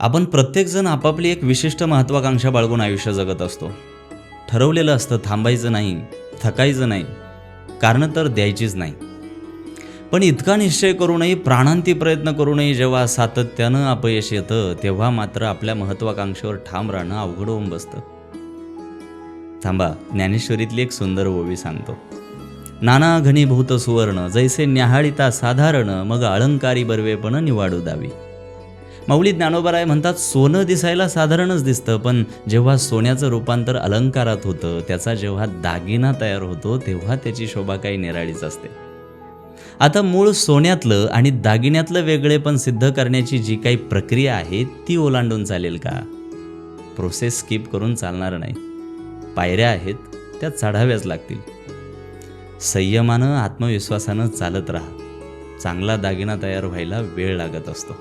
आपण प्रत्येकजण आपापली एक विशिष्ट महत्त्वाकांक्षा बाळगून आयुष्य जगत असतो. ठरवलेलं असतं थांबायचं नाही थकायचं नाही कारणं तर द्यायचीच नाही. पण इतका निश्चय करूनही प्राणांती प्रयत्न करूनही जेव्हा सातत्यानं अपयश येतं तेव्हा मात्र आपल्या महत्त्वाकांक्षेवर ठाम राहणं अवघड होऊन बसतं. थांबा ज्ञानेश्वरीतली एक सुंदर ओवी सांगतो. नाना घनीभूत सुवर्ण जैसे न्याहाळिता साधारण मग अलंकारी बर्वेपण निवाडू दावी. माऊली ज्ञानोबराय म्हणतात सोनं दिसायला साधारणच दिसतं पण जेव्हा सोन्याचं रूपांतर अलंकारात होतं त्याचा जेव्हा दागिना तयार होतो तेव्हा त्याची शोभा काही निराळीच असते. आता मूळ सोन्यातलं आणि दागिन्यातलं वेगळे पण सिद्ध करण्याची जी काही प्रक्रिया आहे ती ओलांडून चालेल का? प्रोसेस स्किप करून चालणार नाही. पायऱ्या आहेत त्या चढाव्याच लागतील. संयमानं आत्मविश्वासानं चालत राहा. चांगला दागिना तयार व्हायला वेळ लागत असतो.